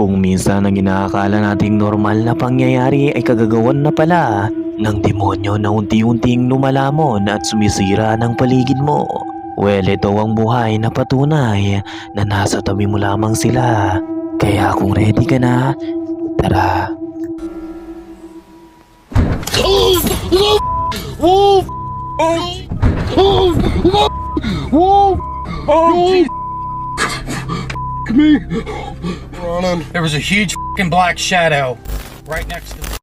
Kung minsan ang inaakala nating normal na pangyayari ay kagagawan na pala ng demonyo na unti-unting lumalamon at sumisira ng paligid mo. Well, ito ang buhay na patunay na nasa tabi mo lamang sila. Kaya kung ready ka na, tara. There was a huge fing black shadow right next to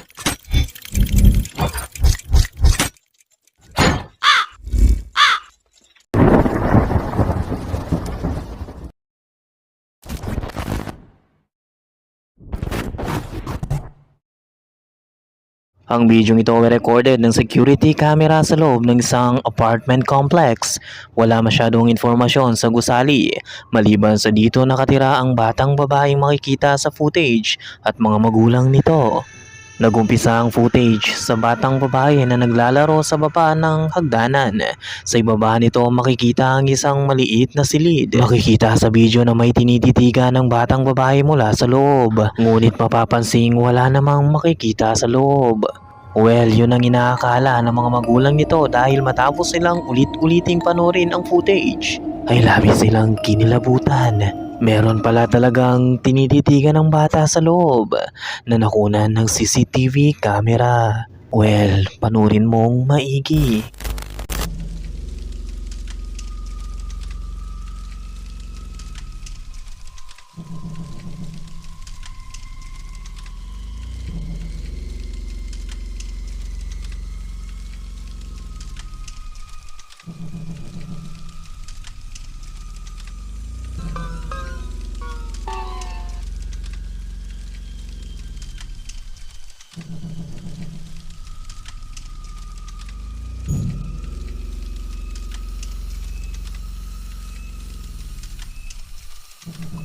Ang bidyong ito ay recorded ng security camera sa loob ng isang apartment complex. Wala masyadong informasyon sa gusali, maliban sa dito nakatira ang batang babaeng makikita sa footage at mga magulang nito. Nagumpisa ang footage sa batang babae na naglalaro sa baba ng hagdanan. Sa ibaba nito makikita ang isang maliit na silid. Makikita sa video na may tinititigan ng batang babae mula sa loob. Ngunit mapapansing wala namang makikita sa loob. Well, yun ang inaakala ng mga magulang nito dahil matapos silang ulit-uliting panorin ang footage, ay labis silang kinilabutan. Meron pala talagang tinititigan ng bata sa loob na nakunan ng CCTV camera. Well, panurin mong maigi.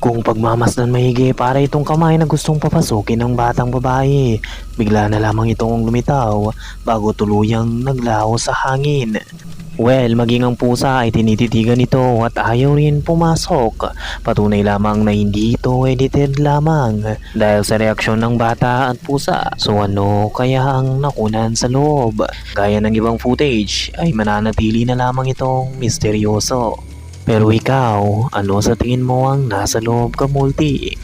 Kung pagmamasdan maigi para itong kamay na gustong papasukin ng batang babae. Bigla na lamang itong lumitaw bago tuluyang naglaho sa hangin. Well, maging ang pusa ay tinititigan nito at ayaw rin pumasok. Patunay lamang na hindi ito edited lamang dahil sa reaksyon ng bata at pusa. So ano kaya ang nakunan sa loob? Gaya ng ibang footage ay mananatili na lamang itong misteryoso. Pero ikaw, ano sa tingin mo ang nasa loob ka multi?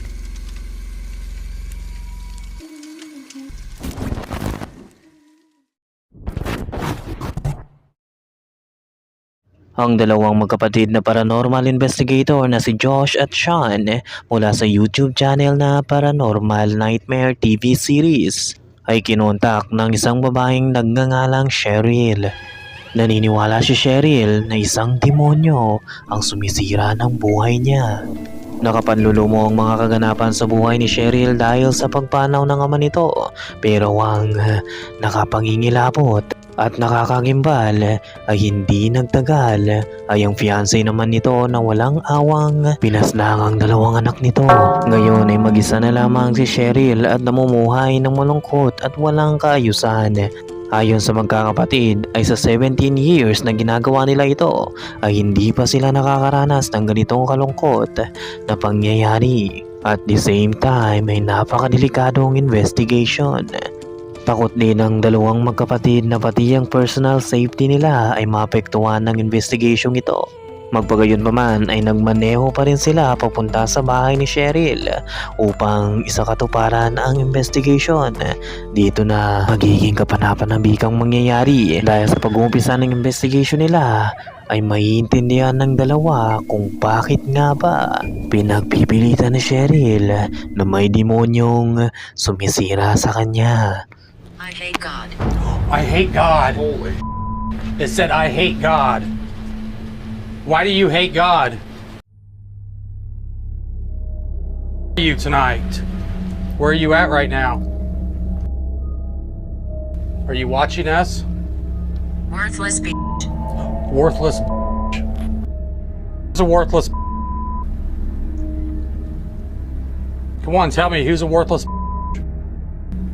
Ang dalawang magkapatid na paranormal investigator na si Josh at Sean mula sa YouTube channel na Paranormal Nightmare TV series ay kinontak ng isang babaeng nagngangalang Cheryl. Naniniwala si Cheryl na isang demonyo ang sumisira ng buhay niya. Nakapanlulumo ang mga kaganapan sa buhay ni Cheryl dahil sa pagpanaw ng ama nito pero ang nakapangingilabot at nakakagimbal ay hindi nagtagal ay ang fiancé naman nito na walang awang pinaslang ang dalawang anak nito. Ngayon ay mag-isa na lamang si Cheryl at namumuhay ng malungkot at walang kaayusan. Ayon sa magkakapatid ay sa 17 years na ginagawa nila ito ay hindi pa sila nakakaranas ng ganitong kalungkot na pangyayari. At the same time ay napakadelikadong investigation. Takot din ang dalawang magkapatid na pati ang personal safety nila ay maapektuhan ng investigation ito. Magpagayon pa man ay nagmaneho pa rin sila papunta sa bahay ni Cheryl upang isakatuparan ang investigation. Dito na magiging kapanapanabikang mangyayari dahil sa pag-uumpisa ng investigation nila ay maiintindihan ng dalawa kung bakit nga ba pinagpipilitan ni Cheryl na may demonyong sumisira sa kanya. I hate God. I hate God. It said I hate God. Why do you hate God? Where are you tonight? Where are you at right now? Are you watching us? Worthless b. Worthless. Who's a worthless? Come on, tell me who's a worthless.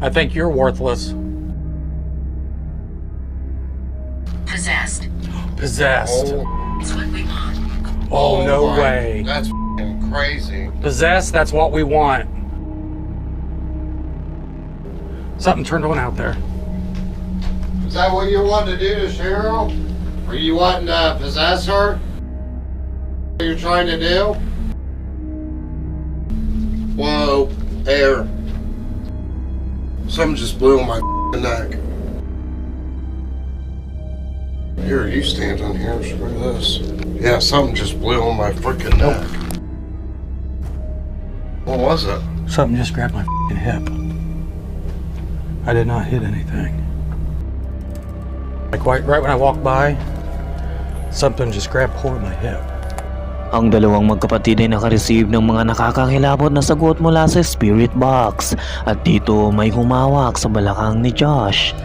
I think you're worthless. Possessed. Possessed. Oh, Oh, no my- way. That's f***ing crazy. Possessed, that's what we want. Something turned on out there. Is that what you wanting to do to Cheryl? Are you wanting to possess her? What you're trying to do? Whoa, air. Something just blew on my f***ing neck. Here, you stand on here. Screw this. Yeah, something just blew on my freaking neck. What was it? Something just grabbed my fing hip. I did not hit anything. Like right, right when I walked by, something just grabbed hold of my hip. Ang dalawang magkapatid ay nakareceive ng mga nakakakilabot na sagot mula sa spirit box at dito may humawak sa balakang ni Josh.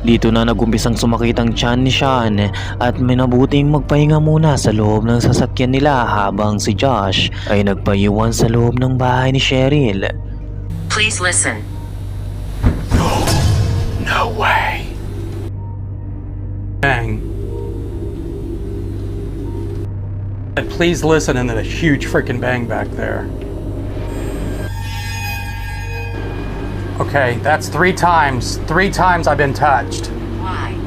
Dito na nagumpisang sumakit ang tiyan ni Sean at minabuting magpahinga muna sa loob ng sasakyan nila habang si Josh ay nagpayuwan sa loob ng bahay ni Cheryl. Please listen. No way. Bang. And please listen, and then a huge freaking bang back there. Okay, that's three times. Three times I've been touched. Why?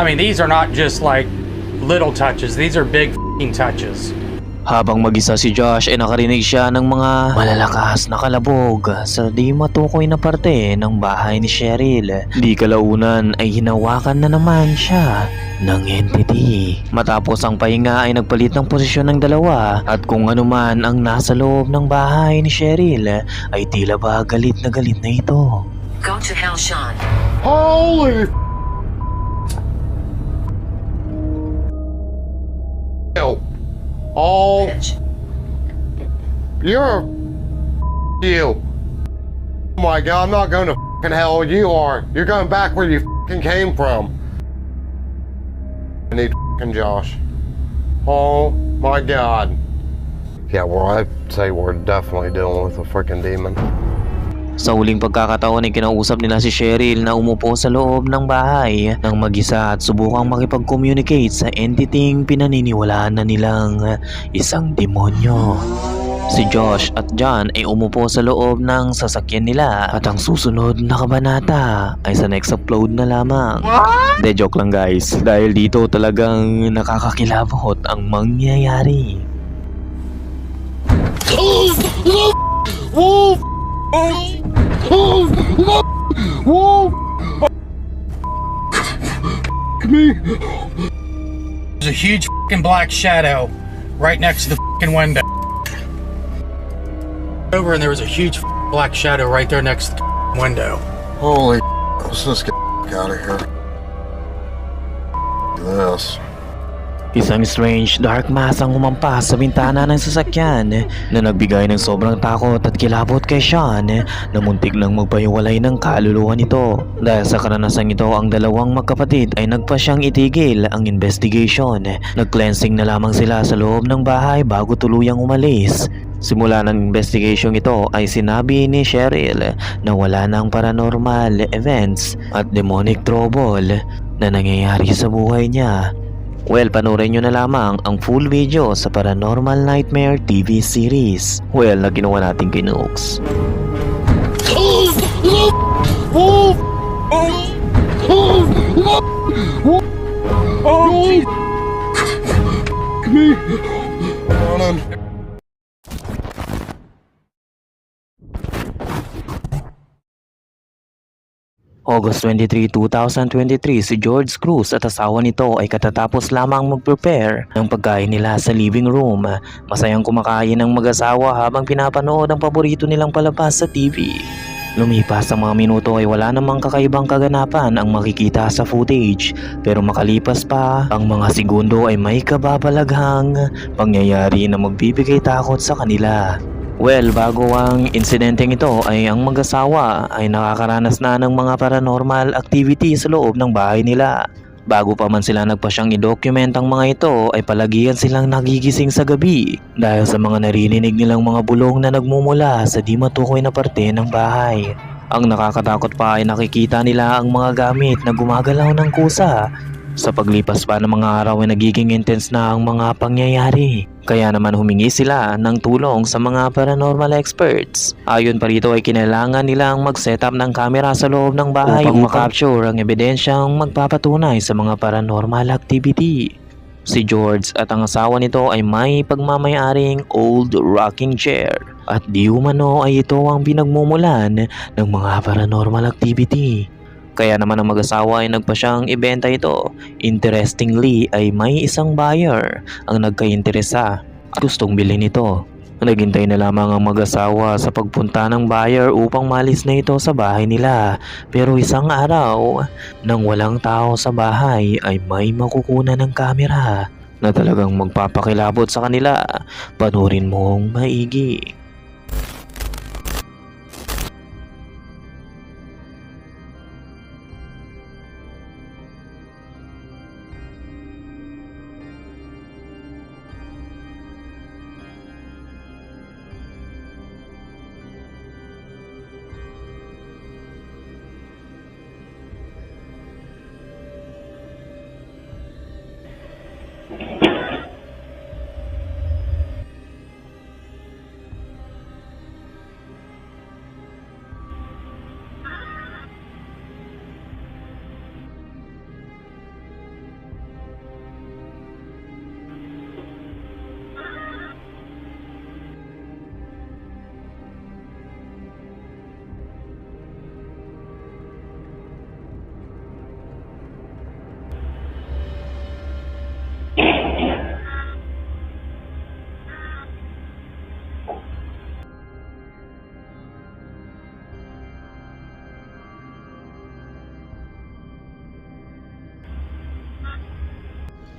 I mean, these are not just like little touches, these are big touches. Habang mag-isa si Josh ay nakarinig siya ng mga malalakas na kalabog sa di matukoy na parte ng bahay ni Cheryl. Di kalaunan ay hinawakan na naman siya ng entity. Matapos ang pahinga ay nagpalit ng posisyon ng dalawa at kung ano man ang nasa loob ng bahay ni Cheryl ay tila ba galit na galit na ito. Go to hell, Sean. Holy Oh, Bitch. you're you. Oh my god, I'm not going to fucking hell. You are. You're going back where you fucking came from. I need fucking Josh. Oh my god. Yeah, well, I'd say we're definitely dealing with a freaking demon. Sa huling pagkakataon ay kinausap nila si Cheryl na umupo sa loob ng bahay ng mag-isa at subukang makipag-communicate sa entitying pinaniniwalaan na nilang isang demonyo. Si Josh at John ay umupo sa loob ng sasakyan nila at ang susunod na kabanata ay sa next upload na lamang. De joke lang guys dahil dito talagang nakakakilabot ang mangyayari. There's a huge fucking black shadow right next to the fucking window. Over and there was a huge black shadow right there next to the window. Holy let's just get out of here. This. Isang strange dark mass ang humampas sa bintana ng sasakyan na nagbigay ng sobrang takot at kilabot kay Sean na muntik lang magpahiwalay ng kaluluwa nito. Dahil sa karanasang ito ang dalawang magkapatid ay nagpa siyang itigil ang investigation. Nag-cleansing na lamang sila sa loob ng bahay bago tuluyang umalis. Simula ng investigation ito ay sinabi ni Cheryl na wala nang paranormal events at demonic trouble na nangyayari sa buhay niya. Well, panoorin nyo na lamang ang full video sa Paranormal Nightmare TV series. Well, na ginawa natin kay Nooks. Running. August 23, 2023, si George Cruz at asawa nito ay katatapos lamang mag-prepare ng pagkain nila sa living room. Masayang kumakain ng mag-asawa habang pinapanood ang paborito nilang palabas sa TV. Lumipas ang mga minuto ay wala namang kakaibang kaganapan ang makikita sa footage pero makalipas pa ang mga segundo ay may kababalaghang pangyayari na magbibigay takot sa kanila. Well, bago ang insidenteng ito ay ang mag-asawa ay nakakaranas na ng mga paranormal activity sa loob ng bahay nila. Bago pa man sila nagpasyang i-document ang mga ito ay palagian silang nagigising sa gabi dahil sa mga naririnig nilang mga bulong na nagmumula sa di matukoy na parte ng bahay. Ang nakakatakot pa ay nakikita nila ang mga gamit na gumagalaw ng kusa. Sa paglipas pa ng mga araw ay nagiging intense na ang mga pangyayari. Kaya naman humingi sila ng tulong sa mga paranormal experts. Ayon pa rito ay kinailangan nilang mag-set up ng camera sa loob ng bahay upang makapture ang ebidensyang magpapatunay sa mga paranormal activity. Si George at ang asawa nito ay may pagmamayaring old rocking chair at di umano ay ito ang pinagmumulan ng mga paranormal activity. Kaya naman ang mag-asawa ay nagpa siyang ibenta ito. Interestingly ay may isang buyer ang nagka-interesa at gustong bilhin ito. Naghintay na lamang ang mag-asawa sa pagpunta ng buyer upang malis na ito sa bahay nila. Pero isang araw, nang walang tao sa bahay ay may makukunan ng kamera na talagang magpapakilabot sa kanila. Panurin mong maigi.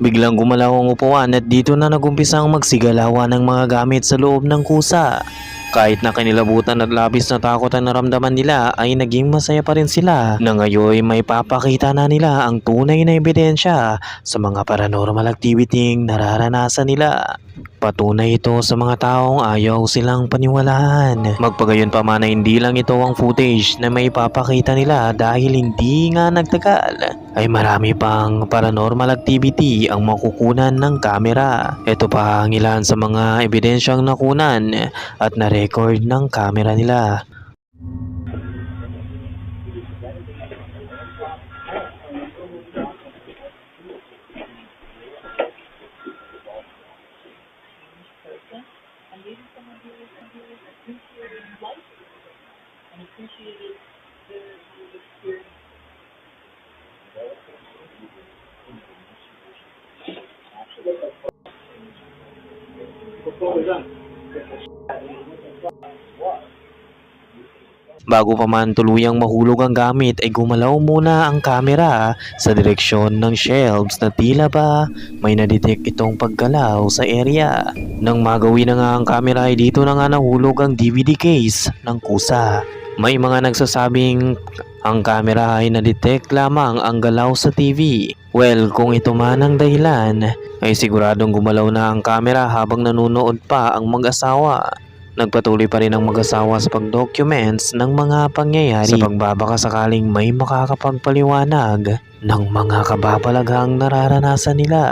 Biglang gumalaw ang upuan at dito na nagumpisang magsigalawan ng mga gamit sa loob ng kusa. Kahit na kinilabutan at labis na takot ang naramdaman nila ay naging masaya pa rin sila na ngayon may papakita na nila ang tunay na ebidensya sa mga paranormal activity nararanasan nila. Patunay ito sa mga taong ayaw silang paniwalaan. Magpagayon pa man hindi lang ito ang footage na may papakita nila dahil hindi nga nagtagal ay marami pang paranormal activity ang makukunan ng kamera. Ito pa ang ilan sa mga ebidensyang nakunan at na-record ng kamera nila. Bago pa man tuluyang mahulog ang gamit ay gumalaw muna ang kamera sa direksyon ng shelves na tila ba may nadetect itong paggalaw sa area. Nang magawi na nga ang kamera ay dito na nga nahulog ang DVD case ng kusa. May mga nagsasabing ang kamera ay nadetect lamang ang galaw sa TV. Well, kung ito man ang dahilan, ay siguradong gumalaw na ang kamera habang nanonood pa ang mag-asawa. Nagpatuloy pa rin ang mag-asawa sa pag-documents ng mga pangyayari sa pagbabaka sakaling may makakapagpaliwanag ng mga kababalaghang nararanasan nila.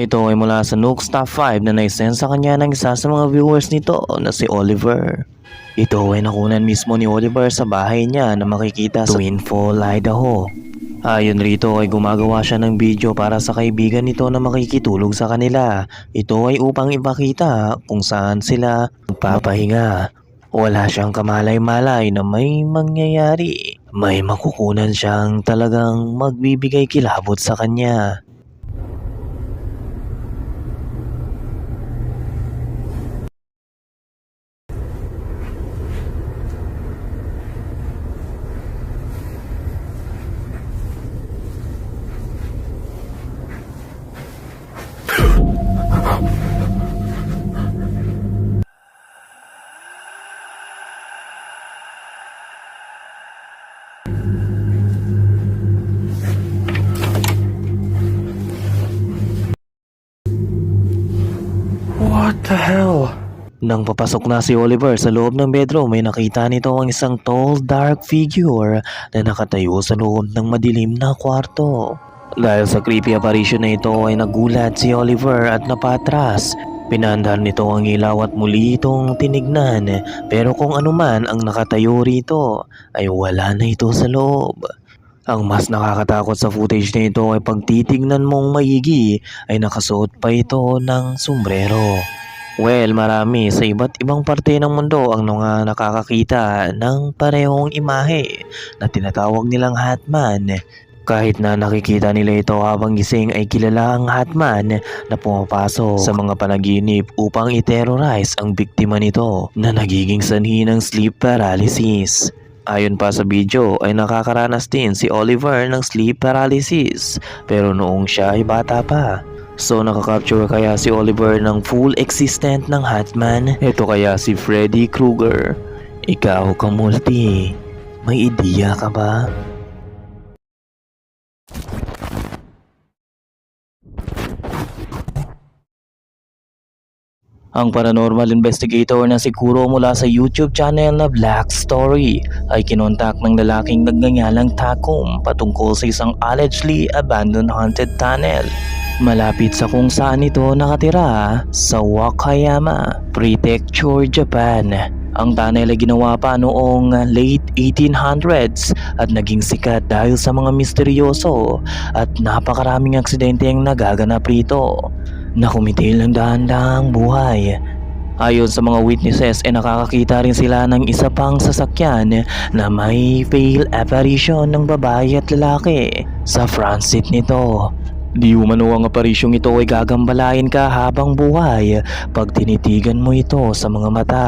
Ito ay mula sa Nooks Top 5 na naisend sa kanya ng isa sa mga viewers nito na si Oliver. Ito ay nakunan mismo ni Oliver sa bahay niya na makikita sa Twin Fall, Idaho. Ayon rito ay gumagawa siya ng video para sa kaibigan nito na makikitulog sa kanila. Ito ay upang ipakita kung saan sila magpapahinga. wala siyang kamalay-malay na may mangyayari. May makukunan siyang talagang magbibigay kilabot sa kanya. Nang papasok na si Oliver sa loob ng bedroom ay nakita nito ang isang tall dark figure na nakatayo sa loob ng madilim na kwarto. Dahil sa creepy apparition na ito ay nagulat si Oliver at napatras. Pinandar nito ang ilaw at muli itong tinignan pero kung anuman ang nakatayo rito ay wala na ito sa loob. Ang mas nakakatakot sa footage na ito ay pagtitignan mong maigi ay nakasuot pa ito ng sombrero. Well, marami sa iba't ibang parte ng mundo ang mga nakakakita ng parehong imahe na tinatawag nilang Hatman. Kahit na nakikita nila ito habang gising ay kilala ang Hatman na pumapasok sa mga panaginip upang i-terrorize ang biktima nito na nagiging sanhi ng sleep paralysis. Ayon pa sa video ay nakakaranas din si Oliver ng sleep paralysis pero noong siya ay bata pa. So nakakapture kaya si Oliver ng full existent ng Hatman? Ito kaya si Freddy Krueger. Ikaw kamulti, may ideya ka ba? Ang paranormal investigator na si Kuro mula sa YouTube channel na Black Story ay kinontak ng lalaking nagngangalang Takum patungkol sa isang allegedly abandoned haunted tunnel. Malapit sa kung saan ito nakatira sa Wakayama, Prefecture, Japan. Ang tunnel ay ginawa pa noong late 1800s at naging sikat dahil sa mga misteryoso at napakaraming aksidente ang nagaganap rito na kumitil ng dahan-dahang buhay. Ayon sa mga witnesses ay nakakakita rin sila ng isa pang sasakyan na may fail apparition ng babae at lalaki sa front seat nito. Di umano ang aparisyong ito ay gagambalain ka habang buhay pag tinitigan mo ito sa mga mata.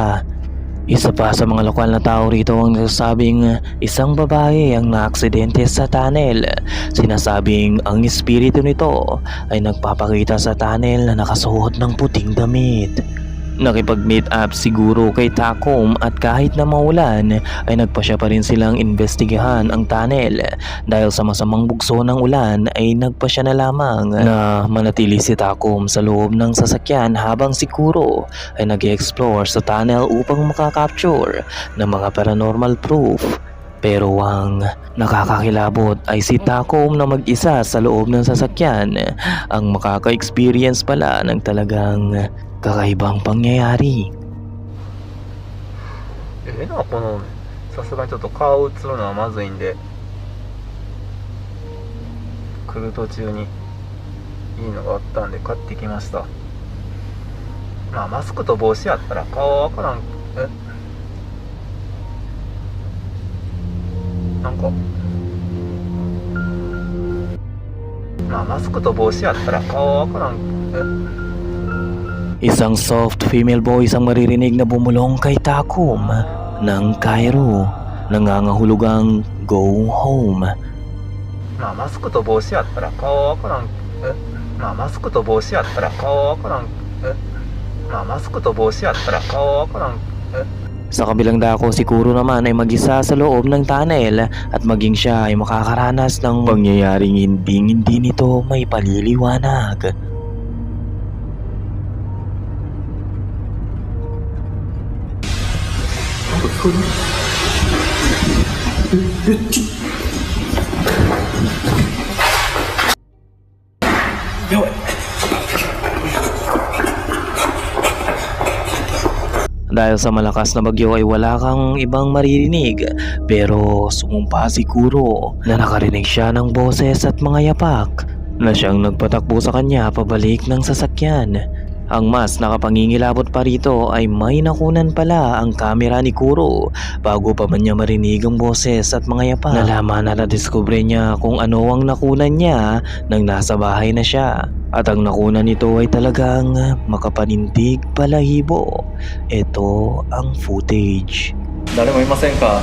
Isa pa sa mga lokal na tao rito ang nagsasabing isang babae ang naaksidente sa tunnel. Sinasabing ang espiritu nito ay nagpapakita sa tunnel na nakasuot ng puting damit. Nakipag-meet up siguro kay Takom at kahit na maulan ay nagpasya pa rin silang investigahan ang tunnel. Dahil sa masamang bugso ng ulan ay nagpasya na lamang. Na manatili si Takom sa loob ng sasakyan habang si Kuro ay nag-explore sa tunnel upang makakapture ng mga paranormal proof. Pero ang nakakakilabot ay si Takom na mag-isa sa loob ng sasakyan. Ang makaka-experience pala ng talagang kakaibang pangyayari. ええなこのさすがにちょっと顔映るのはまずいんで来る途中にいいのがあったんで買ってきました。まあマスクと帽子やったら顔は分からん。え？なんか？まあマスクと帽子やったら顔は分からん。え？Isang soft female voice ang maririnig na bumulong kay Takum ng Cairo. Nangangahulugang go home. Mamask to bosi at para kao ako ng... Eh? Mamask to bosi at para kao ako ng... Eh? Mamask to bosi at para kao ako ng... Eh? Sa kabilang dako si Kuro naman ay mag-isa sa loob ng tunnel at maging siya ay makakaranas ng pangyayaring hindi hindi nito may paliliwanag. Dahil sa malakas na bagyo ay wala kang ibang maririnig pero sumumpa si Kuro na nakarinig siya ng boses at mga yapak na siyang nagpatakbo sa kanya pabalik ng sasakyan. Ang mas nakapangingilabot pa rito ay may nakunan pala ang kamera ni Kuro bago pa man niya marinig ang boses at mga yapa. Nalaman na nadiskubre niya kung ano ang nakunan niya nang nasa bahay na siya. At ang nakunan nito ay talagang makapanindig balahibo. Ito ang footage. 誰もいませんか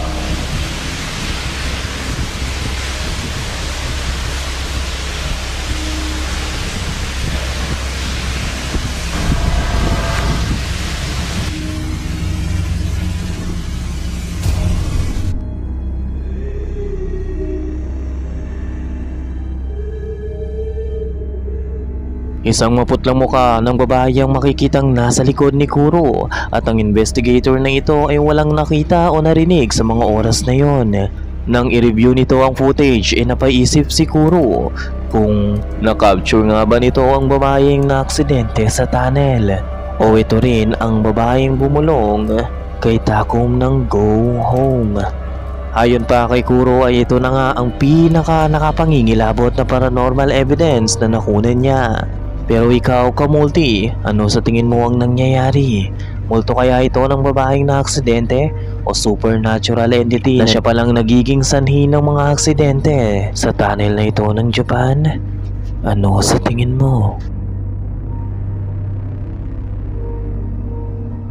Isang maputlang muka ng babae ang makikitang nasa likod ni Kuro at ang investigator na ito ay walang nakita o narinig sa mga oras na yon. Nang i-review nito ang footage, ay napaisip si Kuro kung na-capture nga ba nito ang babaeng na aksidente sa tunnel o ito rin ang babaeng bumulong kay Takom ng Go Home. Ayon pa kay Kuro ay ito na nga ang pinaka nakapangingilabot na paranormal evidence na nakunan niya. Pero ikaw, Kamulti, ano sa tingin mo ang nangyayari? Multo kaya ito ng babaeng na aksidente o supernatural entity na siya palang nagiging sanhi ng mga aksidente sa tunnel na ito ng Japan? Ano sa tingin mo?